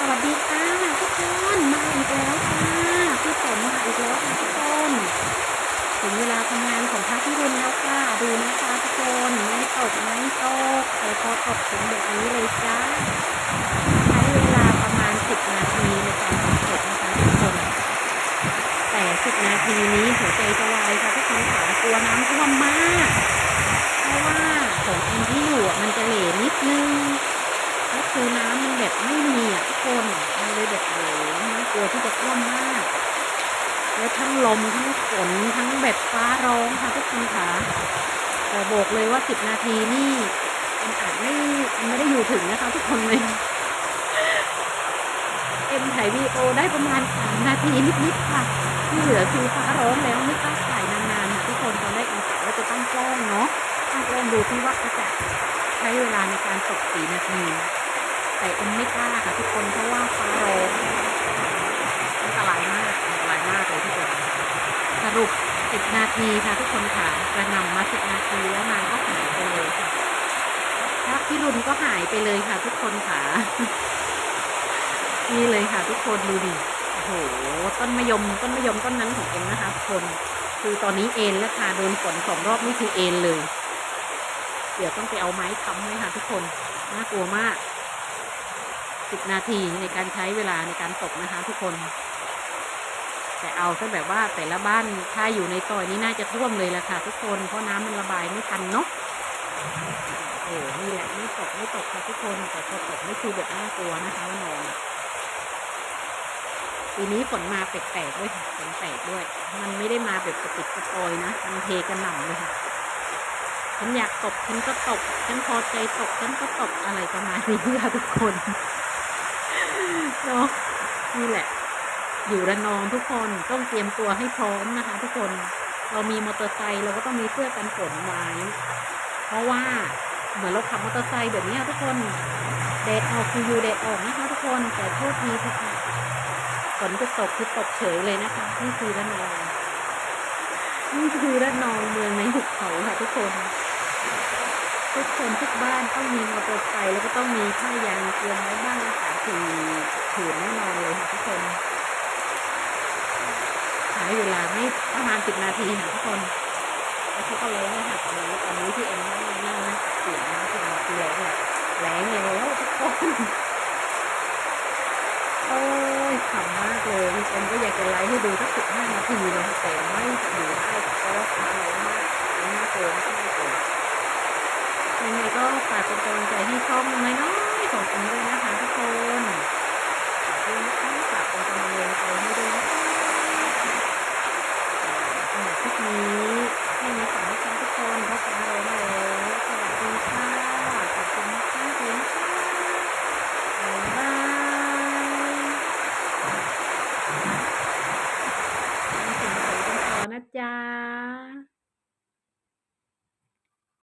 สวัสดีค่ะทุกคนมาอีกแล้วค่ะพี่ฝนมาอีกแล้วค่ะทุกคนถึงเวลาทำงานของพระพิรุณแล้วค่ะดูนะคะทุกคนไม่ตกไม่ตกแต่พอตกถึงแบบนี้เลยจ้าใช้เวลาประมาณ10นาทีในการทำเสร็จนะคะทุกคน แต่10นาทีนี้หัวใจจะวายค่ะทุกคนขากลัวน้ำท่วมมาก เพราะว่าของเอ็นที่อยู่อะมันจะเหลวนิดนึง ก็คือน้ำมันแบบไม่มีอะทุก คนมันเลยแบบโอ้โหน่ากลัวที่จะท่วมมาก แล้วทั้งลมทั้งฝนทั้งแบบฟ้าร้องค่ะทุกคนค่ะแต่บอกเลยว่าสิบนาทีนี่มันอาจไม่ไม่ได้อยู่ถึงนะคะ ทุกคนเลยเอ็มถ่ายวีดีโอได้ประมาณสามนาทีนิดๆค่ะ ที่เหลือคือฟ้าร้องแล้วไม่กล้าถ่ายนานๆค่ะทุกคนตอนแรกเอ็มกะว่าจะต้องกล้องเนาะต้องกล้งดูที่ว่าเขาจะใช้เวลาในการตกสี่นาที แต่เอ็มไม่กล้าค่ะทุกคนเพราะว่าฟ้าร้องอันตรายมากอันตรายมากเลยทุกคนสรุปสิบนาทีค่ะทุกคนค่ะกระนำมาสิบนาทีแล้วนางก็หายไปเลยค่ะพระพิรุณก็หายไปเลยค่ะ ทุกคนค่ะนี่เลยค่ะ ทุกคนดูดิโอ้โหต้นมะยมต้นมะยมต้นนั้นของเอ็มนะคะทุกคนคือตอนนี้เอ็นแล้วค่ะโดนฝนสองรอบนี่คือเอ็นเลย เดี๋ยวต้องไปเอาไม้ค้ำไว้ค่ะ ทุกคนน่ากลัวมาก สิบนาทีในการใช้เวลาในการตกนะคะทุกคน แต่เอาซะแบบว่าแต่ละบ้านถ้าอยู่ในซอยนี้น่าจะท่วมเลยแหละค่ะ ทุกคนเพราะน้ำมันระบายไม่ทันเนาะโอ้นี่แหละไม่ตกไม่ตกค่ะทุกคนแต่พอตกไม่คือแบบน่ากลัวนะคะว่านอนอะปีนี้ฝนมาแปลกๆด้วยฝนแปลกด้วย มันไม่ได้มาแบบกระปิดกระปอยนะมันเทกันหน่ำเลยค่ะฉันอยากตกฉันก็ตกฉันพอใจตกฉันก็ตกอะไรประมาณนี้ค่ะทุกคน เนาะนี่แหละ อยู่ระนองทุกคนต้องเตรียมตัวให้พร้อมนะคะ ทุกคนเรามีมอเตอร์ไซค์เราก็ต้องมีเสื้อกันฝนไว้เพราะว่าเหมือนเราขับมอเตอร์ไซค์แบบนี้ทุกคนแดดออกคืออยู่แดดออกนะคะ ทุกคนแต่โทษทีทุกค่ะฝนจะตกคือตกเฉยเลยนะคะนี่คือระนองนี่คือระนองเมืองในหุบเขาค่ะ ทุกคน ทุกคนทุกบ้านต้องมีมอเตอร์ไซค์แล้วก็ต้องมีผ้ายางเตรียมไว้บ้างนะคะคือ ถือแน่นอนเลยค่ะทุกคนใช้เวลาไม่ประมาณสิบนาทีค่ะทุกคนแล้วเขาก็แรงเลยค่ะตอนนี้ตอนนี้ที่เอ็มนั่งนั่งเสียงนะคือคือแรงแหละแรงแล้วทุกคนโอ้ยขำมากเลยเอ็มก็อยากจะไลฟ์ให้ดูสักสิบห้านาทีเลยแต่ไม่อยู่ได้เพราะว่าฟ้าแรงมากน่ากเลัวมากเลยยังไงก็ฝากเป็นกำลังใจให้ช่องน่อยๆของเอ็มด้วยนาะ 嗯